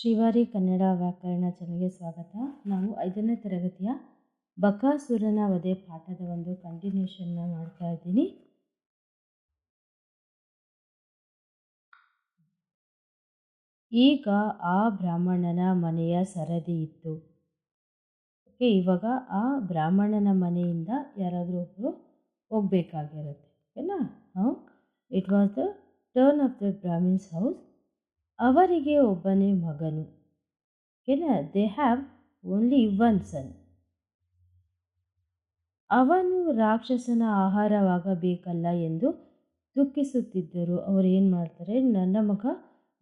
ಶ್ರೀವಾರಿ ಕನ್ನಡ ವ್ಯಾಕರಣ ಚಾನಲ್ಗೆ ಸ್ವಾಗತ. ನಾವು ಐದನೇ ತರಗತಿಯ ಬಕಾಸುರನ ವಧೆ ಪಾಠದ ಒಂದು ಕಂಟಿನ್ಯೂಷನ್ನ ಮಾಡ್ತಾ ಇದ್ದೀನಿ. ಈಗ ಆ ಬ್ರಾಹ್ಮಣನ ಮನೆಯ ಸರದಿ ಇತ್ತು. ಓಕೆ, ಇವಾಗ ಆ ಬ್ರಾಹ್ಮಣನ ಮನೆಯಿಂದ ಯಾರಾದರೂ ಒಬ್ಬರು ಹೋಗ್ಬೇಕಾಗಿರುತ್ತೆ. ಓಕೆನಾ? It was the turn of the Brahmins house ಅವರಿಗೆ ಒಬ್ಬನೇ ಮಗನು. And they have only one son ಅವನು ರಾಕ್ಷಸನ ಆಹಾರವಾಗಬೇಕಲ್ಲ ಎಂದು ದುಃಖಿಸುತ್ತಿದ್ದರು. ಅವರು ಏನು ಮಾಡ್ತಾರೆ, ನನ್ನ ಮಗ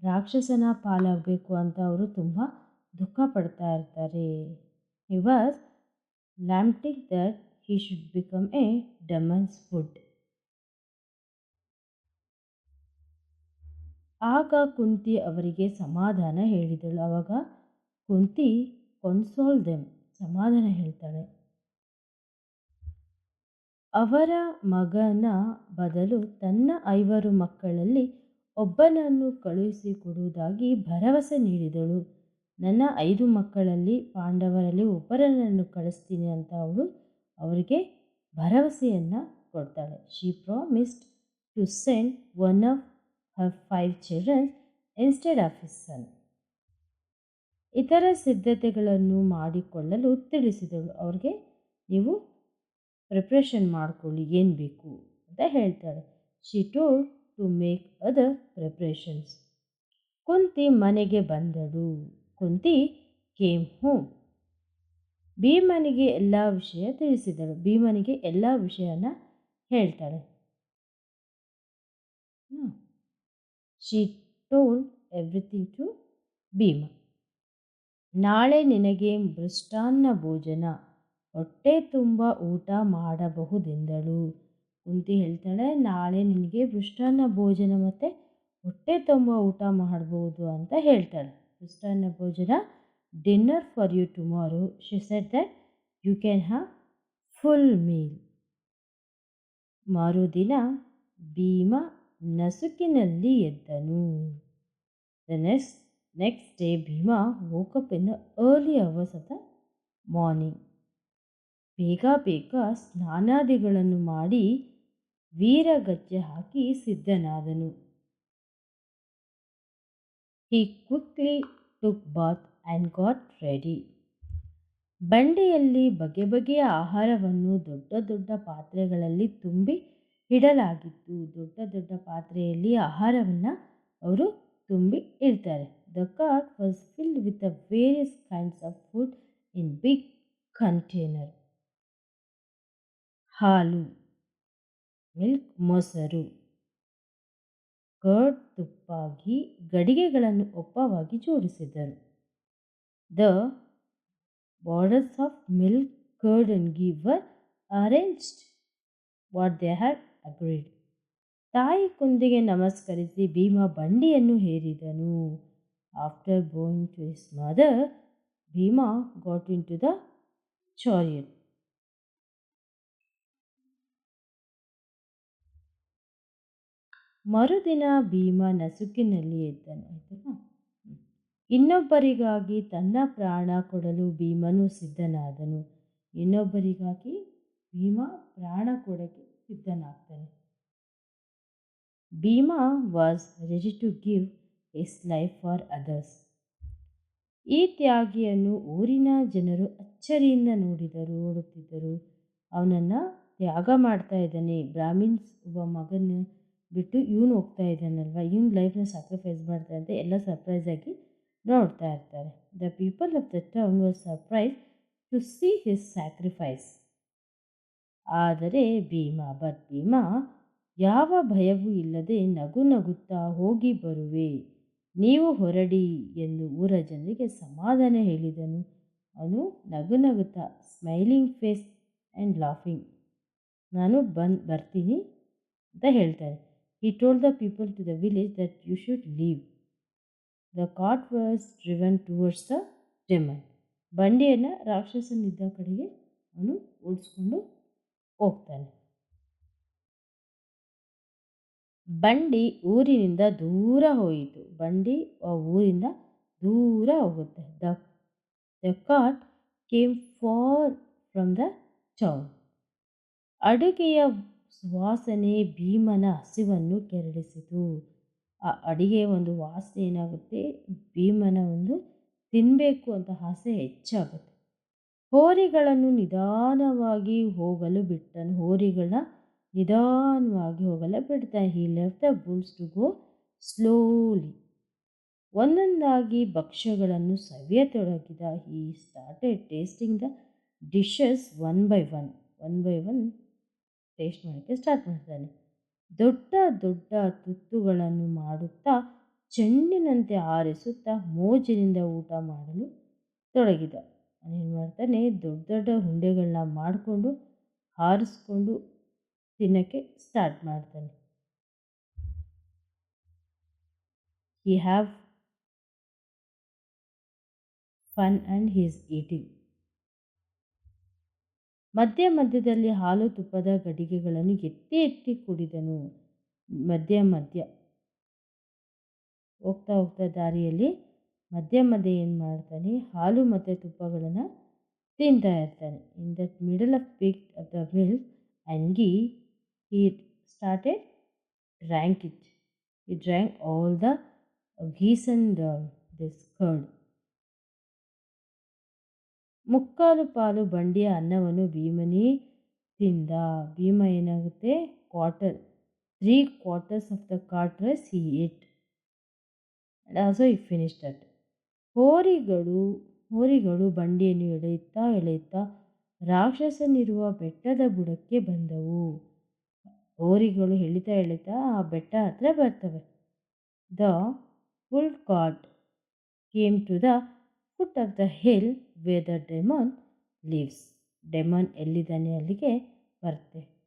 ರಾಕ್ಷಸನ ಪಾಲಾಗಬೇಕು ಅಂತ ಅವರು ತುಂಬ ದುಃಖ ಪಡ್ತಾ ಇರ್ತಾರೆ. He was ಲ್ಯಾಂಪ್ಟಿಕ್ that he should become a demon's food ಆಗ ಕುಂತಿ ಅವರಿಗೆ ಸಮಾಧಾನ ಹೇಳಿದಳು. ಆವಾಗ ಕುಂತಿ, ಕೊನ್ಸೋಲ್ ದೆಮ್ ಸಮಾಧಾನ ಹೇಳ್ತಾಳೆ. ಅವರ ಮಗನ ಬದಲು ತನ್ನ ಐವರು ಮಕ್ಕಳಲ್ಲಿ ಒಬ್ಬನನ್ನು ಕಳುಹಿಸಿಕೊಡುವುದಾಗಿ ಭರವಸೆ ನೀಡಿದಳು. ನನ್ನ ಐದು ಮಕ್ಕಳಲ್ಲಿ ಪಾಂಡವರಲ್ಲಿ ಒಬ್ಬರನ್ನು ಕಳಿಸ್ತೀನಿ ಅಂತ ಅವಳು ಅವರಿಗೆ ಭರವಸೆಯನ್ನು ಕೊಡ್ತಾಳೆ. She promised to send one of her five children instead of his son. ಇತರ ಸಿದ್ಧತೆಗಳನ್ನು ಮಾಡಿಕೊಳ್ಳಲು ತಿಳಿಸಿದಳು. ಅವ್ರಿಗೆ ನೀವು ಪ್ರಿಪ್ರೇಷನ್ ಮಾಡ್ಕೊಳ್ಳಿ, ಏನು ಬೇಕು ಅಂತ ಹೇಳ್ತಾಳೆ. She told to make other preparations ಕುಂತಿ ಮನೆಗೆ ಬಂದಳು. ಕುಂತಿ ಕೇಮ್ ಹೋಮ್ ಭೀಮನಿಗೆ ಎಲ್ಲ ವಿಷಯ ತಿಳಿಸಿದಳು. ಭೀಮನಿಗೆ ಎಲ್ಲ ವಿಷಯನ ಹೇಳ್ತಾಳೆ. She told everything to Bhima ನಾಳೆ ನಿನಗೆ ಮೃಷ್ಟಾನ್ನ ಭೋಜನ. ಹೊಟ್ಟೆ ತುಂಬ ಊಟ ಮಾಡಬಹುದೆಂದಳು? ಕುಂತಿ ಹೇಳ್ತಾಳೆ. ನಾಳೆ ನಿನಗೆ ಮೃಷ್ಟಾನ್ನ ಭೋಜನ ಮತ್ತು ಹೊಟ್ಟೆ ತುಂಬ ಊಟ ಮಾಡ್ಬೋದು ಅಂತ ಹೇಳ್ತಾಳೆ. ಮೃಷ್ಟಾನ್ನ ಭೋಜನ dinner for you tomorrow. She said that you can have full meal ಮರುದಿನ ಭೀಮ ನಸುಕಿನಲ್ಲಿ ಎದ್ದನು the next next day Bhima woke up in early hours of the morning ಬೇಗ ಬೇಗ ಸ್ನಾನಾದಿಗಳನ್ನು ಮಾಡಿ ವೀರಗಜ್ಜೆ ಹಾಕಿ ಸಿದ್ಧನಾದನು. He quickly took bath and got ready ಬಂಡೆಯಲ್ಲಿ ಬಗೆ ಬಗೆಯ ಆಹಾರವನ್ನು ದೊಡ್ಡ ದೊಡ್ಡ ಪಾತ್ರೆಗಳಲ್ಲಿ ತುಂಬಿ ಇಡಲಾಗಿತ್ತು ದೊಡ್ಡ ದೊಡ್ಡ ಪಾತ್ರೆಯಲ್ಲಿ ಆಹಾರವನ್ನು ಅವರು ತುಂಬಿ ಇಡ್ತಾರೆ. The cart was filled with the various kinds of food in big container ಹಾಲು ಮಿಲ್ಕ್ ಮೊಸರು ಕರ್ಡ್ ತುಪ್ಪಾಗಿ ಗಡಿಗೆಗಳನ್ನು ಒಪ್ಪವಾಗಿ ಜೋಡಿಸಿದರು. The borders of milk curd and ಗಿವರ್ were arranged what they had agreed ತಾಯಿ ಕುಂದಿಗೆ ನಮಸ್ಕರಿಸಿ ಭೀಮ ಬಂಡಿಯನ್ನು ಹೇರಿದನು. After going to his mother Bhima got into the chariot ಮರುದಿನ ಭೀಮ ನಸುಕಿನಲ್ಲಿ ಎದ್ದನು. ಆಯ್ತಲ್ಲ? ಇನ್ನೊಬ್ಬರಿಗಾಗಿ ತನ್ನ ಪ್ರಾಣ ಕೊಡಲು ಭೀಮನು ಸಿದ್ಧನಾದನು. ಇನ್ನೊಬ್ಬರಿಗಾಗಿ ಭೀಮ ಪ್ರಾಣ ಕೊಡಕ್ಕೆ ಸಿದ್ಧನಾಗ್ತಾನೆ. Bhima was ready to give his life for others ಈ ತ್ಯಾಗಿಯನ್ನು ಊರಿನ ಜನರು ಅಚ್ಚರಿಯಿಂದ ನೋಡಿದರು, ನೋಡುತ್ತಿದ್ದರು. ಅವನನ್ನು ತ್ಯಾಗ ಮಾಡ್ತಾ ಇದ್ದಾನೆ. ಬ್ರಾಹ್ಮಿನ್ಸ್ ಒಬ್ಬ ಮಗನ ಬಿಟ್ಟು ಇವನು ಹೋಗ್ತಾ ಇದ್ದಾನಲ್ವ? ಇವನು ಲೈಫ್ನ ಸ್ಯಾಕ್ರಿಫೈಸ್ ಮಾಡ್ತಾ ಅಂತ ಎಲ್ಲ ಸರ್ಪ್ರೈಸ್ ಆಗಿ ನೋಡ್ತಾ ಇರ್ತಾರೆ. The people of the town was surprise to see his sacrifice ಆದರೆ ಭೀಮ ಬಟ್ ಭೀಮ ಯಾವ ಭಯವೂ ಇಲ್ಲದೆ ನಗು ನಗುತ್ತಾ ಹೋಗಿ ಬರುವೆ. ನೀವು ಹೊರಡಿ ಎಂದು ಊರ ಜನರಿಗೆ ಸಮಾಧಾನ ಹೇಳಿದನು. ಅವನು ನಗು ನಗುತ್ತಾ ಸ್ಮೈಲಿಂಗ್ ಫೇಸ್ ಆ್ಯಂಡ್ ಲಾಫಿಂಗ್ ನಾನು ಬಂದು, ಬರ್ತೀನಿ ಅಂತ ಹೇಳ್ತಾರೆ he told the people to the village that you should leave the cart was driven towards the demon ಬಂಡಿಯನ್ನು ರಾಕ್ಷಸನಿದ್ದ ಕಡೆಗೆ ಅವನು ಓಡಿಸ್ಕೊಂಡು ಹೋಗ್ತಾನೆ. ಬಂಡಿ ಊರಿನಿಂದ ದೂರ ಹೋಯಿತು. ಬಂಡಿ ಆ ಊರಿಂದ ದೂರ ಹೋಗುತ್ತೆ. The the cart came far from the town. ಅಡುಗೆಯ ಸುವಾಸನೆ ಭೀಮನ ಹಸಿವನ್ನು ಕೆರಳಿಸಿತು. ಆ ಅಡಿಗೆ ಒಂದು ವಾಸನೆ ಏನಾಗುತ್ತೆ? ಭೀಮನ ಒಂದು ತಿನ್ನಬೇಕು ಅಂತ ಆಸೆ ಹೆಚ್ಚಾಗುತ್ತೆ. ಹೋರಿಗಳನ್ನು ನಿಧಾನವಾಗಿ ಹೋಗಲು ಬಿಟ್ಟನು. ಹೋರಿಗಳ ನಿಧಾನವಾಗಿ ಹೋಗಲು ಬಿಡ್ತಾನೆ. He left the bulls to go slowly ಒಂದೊಂದಾಗಿ ಭಕ್ಷ್ಯಗಳನ್ನು ಸವಿಯತೊಡಗಿದ he started tasting the dishes one by one one by one taste ಮಾಡೋಕ್ಕೆ ಸ್ಟಾರ್ಟ್ ಮಾಡ್ತಾನೆ. ದೊಡ್ಡ ದೊಡ್ಡ ತುತ್ತುಗಳನ್ನು ಮಾಡುತ್ತಾ, ಚೆಂಡಿನಂತೆ ಆರಿಸುತ್ತಾ, ಮೋಜಿನಿಂದ ಊಟ ಮಾಡಲು ತೊಡಗಿದ. ಅವನೇನು ಮಾಡ್ತಾನೆ ದೊಡ್ಡ ದೊಡ್ಡ ಉಂಡೆಗಳನ್ನ ಮಾಡಿಕೊಂಡು ಹಾರಿಸ್ಕೊಂಡು ತಿನ್ನೋಕ್ಕೆ ಸ್ಟಾರ್ಟ್ ಮಾಡ್ತಾನೆ. He have fun and he's eating ಮಧ್ಯ ಮಧ್ಯದಲ್ಲಿ ಹಾಲು ತುಪ್ಪದ ಗಡಿಗೆಗಳನ್ನು ಎತ್ತಿ ಎತ್ತಿ ಕುಡಿದನು. ಮಧ್ಯ ಮಧ್ಯ ಹೋಗ್ತಾ ಹೋಗ್ತಾ ದಾರಿಯಲ್ಲಿ ಮಧ್ಯ ಮಧ್ಯೆ ಏನು ಮಾಡ್ತಾನೆ, ಹಾಲು ಮತ್ತು ತುಪ್ಪಗಳನ್ನು ತಿಂತಾ ಇರ್ತಾನೆ. In that middle of pick of the meal ಅಂಗಿ he started drank it he drank all the ghees and this curd ಮುಕ್ಕಾಲು ಪಾಲು ಬಂಡಿಯ ಅನ್ನವನ್ನು ಭೀಮನೇ ತಿಂದ. ಭೀಮ ಏನಾಗುತ್ತೆ? Quarter three quarters of the cart rice it and also he finish that ಹೋರಿಗಳು ಹೋರಿಗಳು ಬಂಡಿಯನ್ನು ಎಳೆಯುತ್ತಾ ಎಳೆಯುತ್ತಾ ರಾಕ್ಷಸನಿರುವ ಬೆಟ್ಟದ ಬುಡಕ್ಕೆ ಬಂದವು. ಹೋರಿಗಳು ಎಳಿತಾ ಎಳಿತಾ ಆ ಬೆಟ್ಟ ಹತ್ರ ಬರ್ತವೆ. The bull cart came to the foot of the hill way the demon lives. Demon ಎಲ್ಲಿದ್ದಾನೆ ಅಲ್ಲಿಗೆ ಬರುತ್ತೆ.